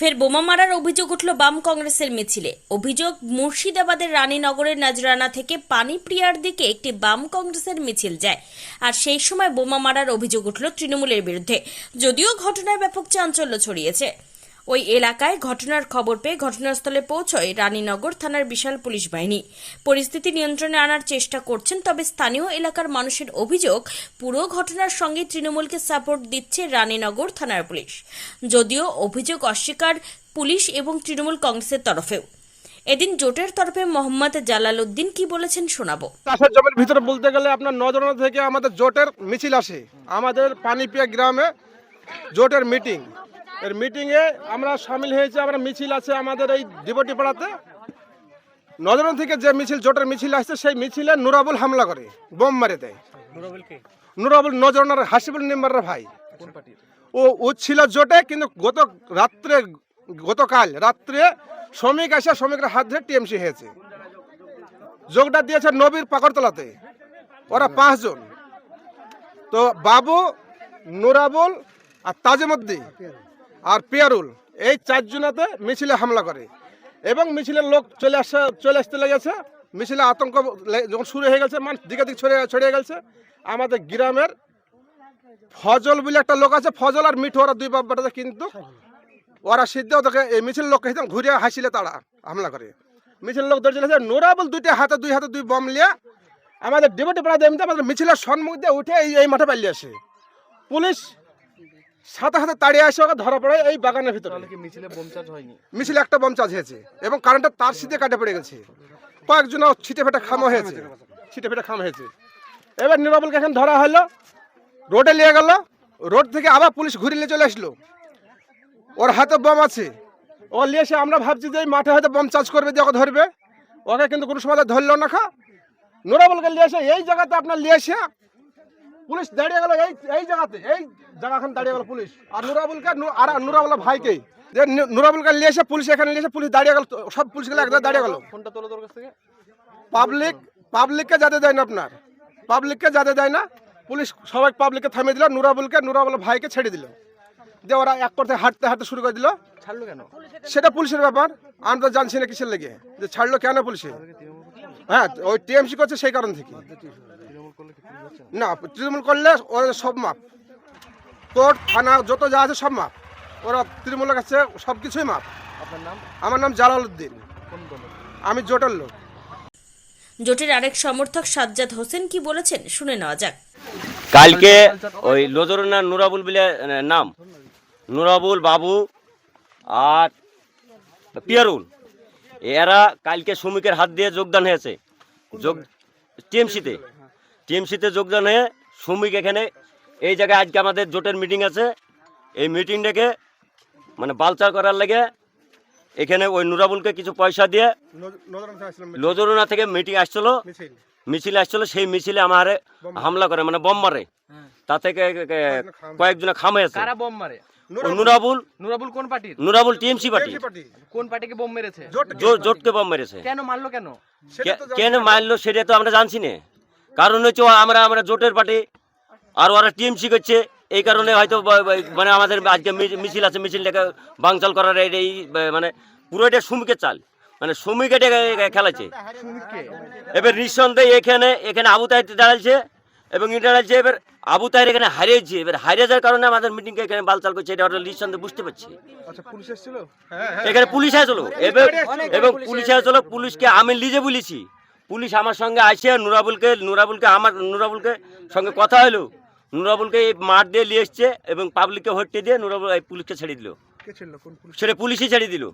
ফের বোমা মারার অভিযোগ উঠল বাম কংগ্রেসের মিছিলে। অভিযোগ, মুর্শিদাবাদের রানীনগরের নাজরানা থেকে পানিপ্রিয়ার দিকে একটি বাম কংগ্রেসের মিছিল যায়, আর সেই সময় বোমা মারার অভিযোগ উঠল তৃণমূলের বিরুদ্ধে। যদিও ঘটনায় ব্যাপক চাঞ্চল্য ছড়িয়েছে। ওই এলাকায় ঘটনার খবর পেয়ে ঘটনাস্থলে পৌঁছয় রানীনগর থানার বিশাল পুলিশ বাহিনী। পরিস্থিতি নিয়ন্ত্রণে আনার চেষ্টা করছেন, তবে স্থানীয় এলাকার মানুষের অভিযোগ, পুরো ঘটনার সঙ্গে তৃণমূলকে সাপোর্ট দিচ্ছে রানীনগর থানার পুলিশ। যদিও অভিযোগ অস্বীকার পুলিশ এবং তৃণমূল কংগ্রেসের তরফেও। এদিন জোটের তরফে মোহাম্মদ জালাল উদ্দিন কি বলেছেন শোনাবো। চাষের জমির ভিতরে বলতে গেলে আপনার নজরানা থেকে আমাদের জোটের মিছিল আসে। আমাদের পানিপিয়া গ্রামে জোটের মিটিং। এর মিটিংয়ে আমরা সামিল হয়েছি আমরা মিছিল আছে আমাদের এই ডিবটি পাড়াতে। নজরানা থেকে যে মিছিল জোটের মিছিল আসছে সেই মিছিলে নুরাবুল হামলা করে বোম মারে দেয়। নুরাবুল নজরানার হাসিবুল নিম্বারের ভাই। ও ও ছিল জোটে কিন্তু গত রাত্রে গতকাল রাত্রে শ্রমিক আসে শ্রমিকের হাত ধরে টিএমসি হয়েছে। যোগটা দিয়েছে নবীর পাকড়তলাতে। ওরা পাঁচজন। তো বাবু নুরাবুল আর তাজেমদ্দি আর পিয়ারুল, এই চারজনাতে মিছিলে হামলা করে। এবং মিছিলের লোক চলে আসা, চলে আসতে লেগেছে। মিছিলে আতঙ্ক যখন শুরু হয়ে গেছে মানুষ দিকে দিক ছড়িয়ে ছড়িয়ে গেছে। আমাদের গ্রামের ফজল বলে একটা লোক আছে, ফজল আর মিঠু, ওরা দুই বাপ কিন্তু ওরা সিদ্ধ ওদেরকে, এই মিছিল লোককে হিতাম ঘুরিয়ে হাসিলে তারা হামলা করে। মিছিল লোক ধরে চলেছে নোরাবল দুইটা হাতে, দুই হাতে দুই বম লিয়া আমাদের ডিবটি পাড়া এমনি আমাদের মিছিলের সম্মুখ দিয়ে উঠে এই মাঠে পালিয়ে আসে। পুলিশ সাথে সাথে তাড়িয়ে আসে ওকে ধরা পড়ে এই বাগানের ভিতরে। মিছিলে বোম চার্জ হয়নি? মিছিলে একটা বম হয়েছে এবং কারেন্টের তার সিধে কাটে পড়ে গেছে। কয়েকজন ছিটে ফেটে খামো হয়েছে। ছিটে ফেটে খাম হয়েছে। এবার নিরাবলকে এখন ধরা হলো রোডে নিয়ে গেল রোড থেকে আবার পুলিশ ঘুরে নিয়ে চলে আসলো। ওর হাতে বম আছে। ও নিয়ে এসে আমরা ভাবছি যে এই মাঠে হয়তো বম চার্জ করবে যে ওকে ধরবে। ওকে কিন্তু কোনো সময় ধরলো না খা। নুরাবলকে নিয়ে এসে এই জায়গাতে আপনার নিয়ে এসে পুলিশ দাঁড়িয়ে গেল এই এই জায়গাতে এই জায়গাখান দাঁড়িয়ে গেল পুলিশ। আর নুরাবুলকে আর নুরাবুল ভাইকে। যে নুরাবুলকে নিয়ে এসে পুলিশ এখানে নিয়ে এসে পুলিশ দাঁড়িয়ে গেল সব পুলিশ গেলে একদম দাঁড়িয়ে গেল। ফোনটা তোলো তোর কাছ থেকে। পাবলিক পাবলিককে যাতে দেয় না আপনার। পাবলিককে যাতে দেয় না। পুলিশ সবাই পাবলিককে থামিয়ে দিল নুরাবুলকে নুরাবুল ভাইকে ছেড়ে দিল। দিয়ে ওরা এক করতে হাঁটতে হাঁটতে শুরু করে দিল। ছাড়লো কেন? সেটা পুলিশের ব্যাপার। আমরা তো জানছি না কিসের লেগে। যে ছাড়লো কেন পুলিশে? হ্যাঁ ওই টিএমসি করছে সেই কারণ থেকে। তৃণমূল করলে কি না? তৃণমূল করলে ওরা সব মাপ। কোর্ট থানা যত যা আছে সব মাপ। ওরা তৃণমূলের কাছে সব কিছুই মাপ। আপনার নাম? আমার নাম জালাল উদ্দিন আমি জোটের লোক। জোটের আরেক সমর্থক সাজ্জাদ হোসেন কি বলেছেন শুনে নেওয়া যাক। কালকে ওই লোজরনা নুরাবুল বলে নাম। নুরাবুল বাবু আর পিয়ারুল। এরা কালকে শ্রমিকের হাত দিয়ে যোগদান হয়েছে। যোগ টিএমসিতে। টিএমসিতে যোগদান হয়ে শ্রমিক এখানে এই জায়গায় আজকে আমাদের জোটের মিটিং আছে। এই মিটিং ডেকে মানে বালচার করার লাগে এখানে ওই নুরাবুলকে কিছু পয়সা দিয়ে নজরুনা থেকে মিটিং আসছিল। মিছিল। আসছিল সেই মিছিলে আমার হামলা করে মানে বম মারে। তা থেকে কয়েকজনে খাম। হয়েছে। নুরাবুল। নুরাবুল। কোন পার্টির? Nurabul TMC party. কোন পার্টিকে বোম মেরেছে? জোটকে বম মেরেছে। কেন মারলো কেন? কেন মারলো সেটা তো আমরা জানছি না। কারণ হচ্ছে আমরা আমরা জোটের পার্টি। আর ওরা টিএমসি করছে এই কারণে হয়তো মানে আমাদের আজকে মিছিল আছে মিছিলটাকে বাংচাল করার এই এই মানে পুরো এটা শ্রমিকের চাল। মানে শ্রমিক এটা খেলাচ্ছে। এবার নিঃসন্দেহে এখানে এখানে আবু তাহির দাঁড়াচ্ছে এবং এটা দাঁড়াচ্ছে এবার আবু তাহির এখানে হারিয়েছে। এবার হারিয়ে যাওয়ার কারণে আমাদের মিটিংকে এখানে বালচাল করছে। এটা ওরা নিঃসন্দেহে বুঝতে পারছি। আচ্ছা পুলিশ এসেছিল? এখানে পুলিশ আসলো। এবার এবং পুলিশ আসলো। পুলিশকে আমি নিজে বলেছি। পুলিশ আমার সঙ্গে আসে নুরাবুলকে নুরাবুলকে আমার নুরাবুলকে সঙ্গে কথা হলো নুরাবুলকে এই মাঠ দিয়ে নিয়ে এসছে এবং পাবলিককে হটতে দিয়ে নুরাবুল এই পুলিশকে ছেড়ে দিল। সেটা পুলিশই ছেড়ে দিল।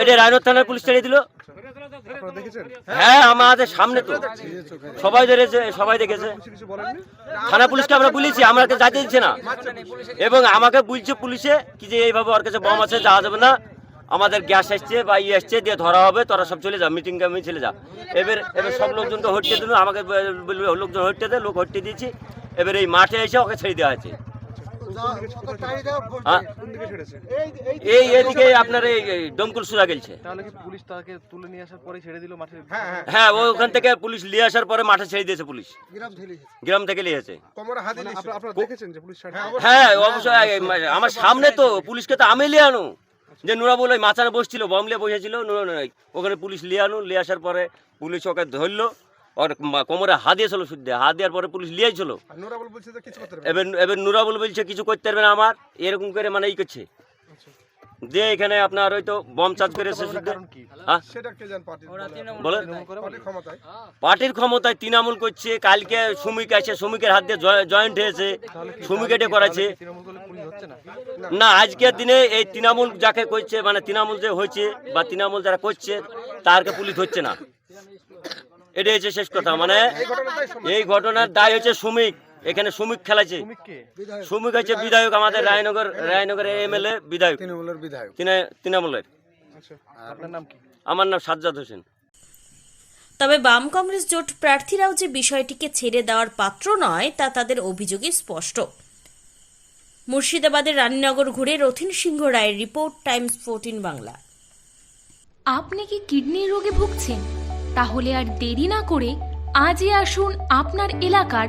এটা রায়নর থানার পুলিশ ছেড়ে দিল। হ্যাঁ আমাদের সামনে তো। সবাই ধরেছে সবাই দেখেছে। থানা পুলিশকে আমরা বলেছি আমাকে যাতে দিচ্ছে না। এবং আমাকে বুঝছে পুলিশে কি যে এইভাবে ওর কাছে বম আছে যাওয়া যাবে না। আমাদের গ্যাস আসছে বা ইয়ে আসছে দিয়ে ধরা হবে তোরা সব চলে যা মিটিং আমি চলে যা। এবার এবার সব লোকজনকে হটতে দিল আমাকে বলবে লোকজন হটতে দে লোক হটতে দিয়েছি। এবার এই মাঠে এসে ওকে ছেড়ে দেওয়া হয়েছে। হ্যাঁ? এই এদিকে আপনার এই এই দমকুল সুরা গেছে পুলিশ তাকে তুলে নিয়ে আসার পরে ছেড়ে দিল মাঠে? হ্যাঁ হ্যাঁ। হ্যাঁ ওখান থেকে পুলিশ নিয়ে আসার পরে মাঠে ছেড়ে দিয়েছে পুলিশ। গ্রাম থেকে নিয়েছে কোমরে হাত দিয়ে আপনারা আপনারা দেখেছেন যে পুলিশ ছাড়ে হ্যাঁ অবশ্যই। হ্যাঁ আমার সামনে তো পুলিশকে তো আমি লিয়ে আনু। যে নুরাবুল ওই মাচার বসছিল বমলে বসেছিল নুরা- নুরা- ওখানে পুলিশ লিয়ে আনু লিয়ে আসার পরে পুলিশ ওকে ধরলো ওর কোমরে হাত দিয়েছিল শুদ্ধে হাত দেওয়ার পরে পুলিশ লিয়েছিল। এবার এবার নুরাবুল বলছে কিছু করতে পারবে না আমার। এরকম করে মানে ই করছে। দিয়ে এখানে আপনার ওই তো বম চার্জ করেছে হ্যাঁ? সেটা কে জান পার্টি বলে পার্টির ক্ষমতায়? তৃণমূল করছে কালকে শ্রমিক আছে শ্রমিকের হাত দিয়ে জয়েন্ট হয়েছে শ্রমিক এটা করাছে না? আজকের দিনে এই তৃণমূল যাকে করছে মানে তৃণমূল যে হয়েছে বা তৃণমূল যারা করছে তারকে পুলিশ হচ্ছে না। এটা হচ্ছে শেষ কথা মানে এই এই ঘটনার দায় হচ্ছে শ্রমিক এখানে শ্রমিক খেলাছে শ্রমিককে শ্রমিক হচ্ছে বিধায়ক। আমাদের রায়নগর রায়নগরের এমএলএ বিধায়ক। তৃণমূলের বিধায়ক। তৃণমূলের আপনার নাম কি? আমার নাম সাজ্জাদ হোসেন। তবে বাম কংগ্রেস জোট প্রার্থীরাও যে বিষয়টিকে ছেড়ে দেওয়ার পাত্র নয় তা তাদের অভিযোগে স্পষ্ট। মুর্শিদাবাদের রানীনগর ঘুরে রথিন সিংহ রায়ের রিপোর্ট টাইমস ফোরটিন বাংলা। আপনি কি কিডনির রোগে ভুগছেন? তাহলে আর দেরি না করে আজই আসুন আপনার এলাকার